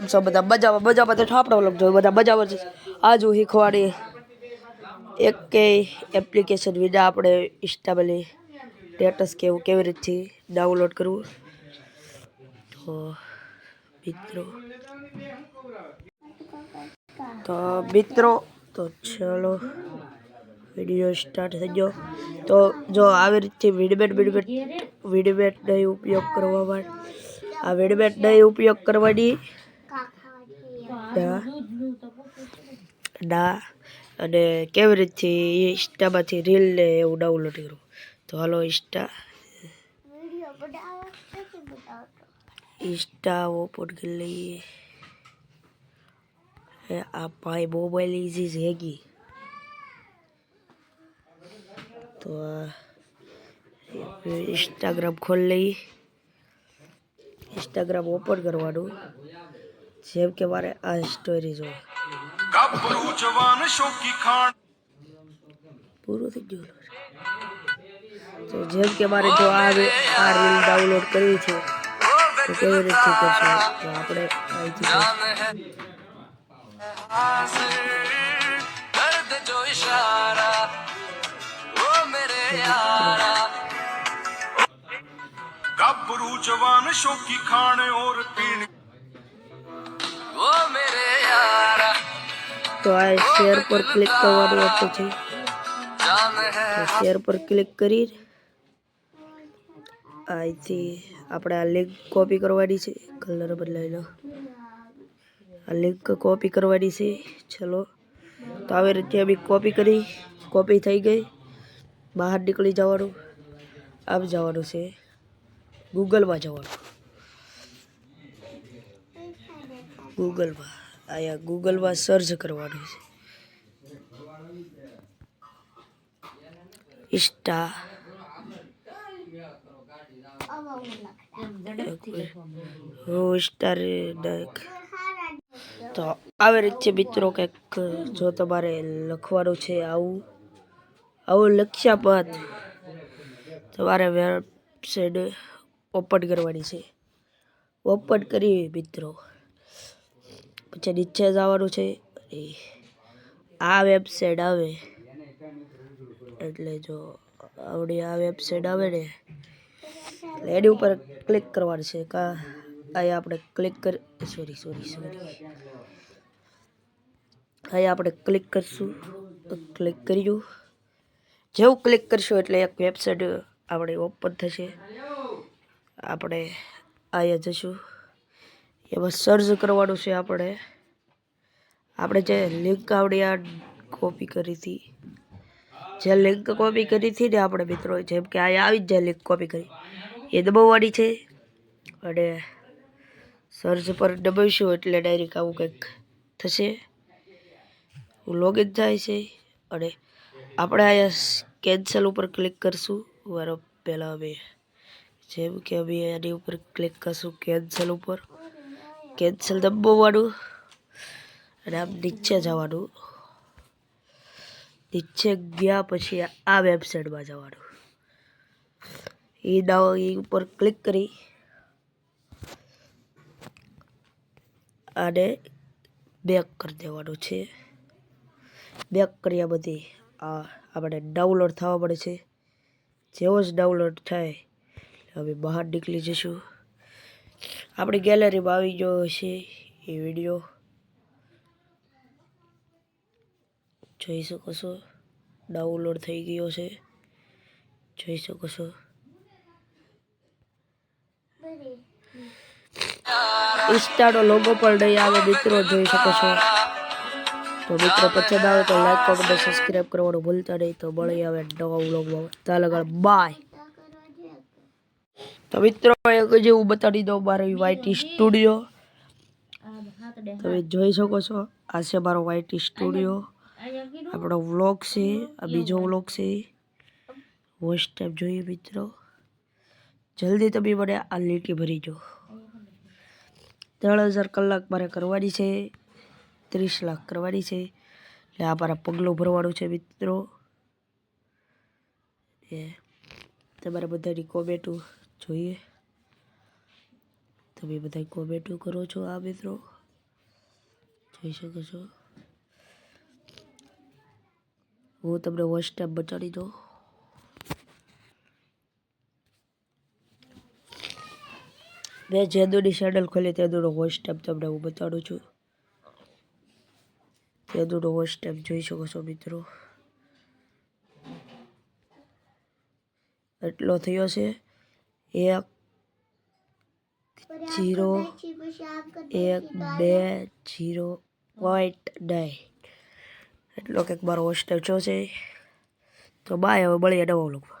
એમ છો બધા બજાવા બજાવા તો ઠાપડો લખજો બધા બજાવા છે આજુ શીખવાડી એક કે એપ્લિકેશન વિના આપણે ઇન્સ્ટાબલી સ્ટેટસ કેવું કેવી રીતથી ડાઉનલોડ કરવું. તો મિત્રો. તો મિત્રો, તો ચલો વીડિયો સ્ટાર્ટ થઈ ગયો. તો જો આવી રીતથી વિડબેટ વિડબેટ વિડબેટ નહીં ઉપયોગ કરવા માટે, આ વિડબેટ નહીં ઉપયોગ કરવાની ના ના અને કેવી રીતથી ઇન્સ્ટામાંથી રીલ ને એવું ડાઉનલોડ કરવું તો હાલો ઇન્સ્ટા. ઇન્સ્ટા ઓપન કરી લઈએ. આ ભાઈ મોબાઈલ ઇઝી હેગી. તો ઇન્સ્ટાગ્રામ ખોલી લઈએ. ઇન્સ્ટાગ્રામ ઓપન કરવાનું. જેમ કે મારે આ સ્ટોરી જો ਗੱਭਰੂ ਜਵਾਨ ਸ਼ੌਕੀ ਖਾਨ પૂરું થઈ ગયું તો જેમ કે મારે જો આ રે- આ રીલ ડાઉનલોડ કરવી છે તો કેવી રીતે કરશું તો આપણે અહીંથી दर्द जो इशारा वो मेरे यारा ਗੱਭਰੂ ਜਵਾਨ ਸ਼ੌਕੀ ਖਾਨ ਔਰ ਪੀਣ તો આ શેર પર ક્લિક કરવાનું આપે છે. શેર પર ક્લિક કરી અહીંથી આપણે આ લિંક કોપી કરવાની છે. કલર બદલાઈ લો. આ લિંક કોપી કરવાની છે. ચલો. તો આવી રીતે અમે કોપી કરી કોપી થઈ ગઈ. બહાર નીકળી જવાનું. આમ જવાનું છે. ગૂગલમાં જવાનું. ગૂગલમાં અહીંયા ગૂગલમાં સર્ચ કરવાનું છે. ઇન્સ્ટા. હું સ્ટાર તો આવી રીતે મિત્રો કંઈક જો તમારે લખવાનું છે આવું. આવું લખ્યા બાદ તમારે વેબસાઇટ ઓપન કરવાની છે. ઓપન કરી મિત્રો. પછી નીચે જવાનું છે. આ વેબસાઇટ આવે. એટલે જો, આવડી આ વેબસાઇટ આવે ને એની ઉપર ક્લિક કરવાનું છે. કા, અહીંયા આપણે ક્લિક કરી સોરી સોરી સોરી અહીંયા આપણે ક્લિક કરશું. ક્લિક કર્યું જેવું ક્લિક કરશું એટલે એક વેબસાઇટ આપણે ઓપન થશે. આપણે અહીંયા જશું. એમાં સર્ચ કરવાનું છે આપણે. આપણે જે લિંક આવડી આ કોપી કરી હતી. જે લિંક કોપી કરી હતી ને આપણે મિત્રો, જેમ કે આ આવી જ જાય લિંક કોપી કરી. એ દબાવવાની છે અને સર્ચ પર દબાવીશું એટલે ડાયરેક્ટ આવું કંઈક થશે. લોગિન થાય છે અને આપણે અહીંયા કેન્સલ ઉપર ક્લિક કરશું. મારો પહેલાં અમે જેમ કે અમે એની ઉપર ક્લિક કરશું કેન્સલ ઉપર. કેન્સલ દબાવવાનું અને આમ નીચે જવાનું. નીચે ગયા પછી આ વેબસાઇટમાં જવાનું. એ દાવ એ ઉપર ક્લિક કરી અને બેક કરી દેવાનું છે. બેક કર્યા બધી, આ આપણે ડાઉનલોડ થવા પડે છે. જેવો જ ડાઉનલોડ થાય, હવે બહાર નીકળી જશું આપણી ગેલેરીમાં આવી ગયો છે એ વીડિયો જોઈ શકો છો ડાઉનલોડ થઈ ગયો છે. જોઈ શકો છો. ઇન્સ્ટાનો લોગો પણ નહીં આવે, મિત્રો, જોઈ શકો છો. તો મિત્રો પસંદ આવે તો લાઈક કોમેન્ટ સબસ્ક્રાઈબ કરવાનું ભૂલતા નહીં, તો મળી આવે નવા વ્લોગમાં ત્યાં લગાડ બાય તો મિત્રો, એક જેવું બતાડી દઉં, મારો વાઈટી સ્ટુડિયો તમે જોઈ શકો છો, આ છે મારો વાયટી સ્ટુડિયો આપણો વ્લોગ છે, આ બીજો વ્લોગ છે. વોઇસ ટાઈપ જોઈએ મિત્રો. જલ્દી તમે મને આ લીટી ભરી જો ત્રણ હજાર કલાક મારે કરવાની છે, ત્રીસ લાખ કરવાની છે. એટલે આ મારા પગલું ભરવાનું છે મિત્રો. એ, તમારે બધાની કોમેન્ટો જોઈએ. તમે બધા કોમેન્ટો કરો છો આ મિત્રો. જોઈ શકો છો. હું તમને ટાઈમ બતાડી દઉં. મેં જેદુની ચેનલ ખોલી તેદુનો ટાઈમ તમને હું બતાડું છું. તેદુનો ટાઈમ જોઈ શકો છો મિત્રો. એટલો થયો છે. એક જીરો એક બે જીરો પોઈન્ટ નાઇન એટલો કંઈક મારો હોસ્ટેલ છો છે તો બાય હવે મળીએ નવો લોકમાં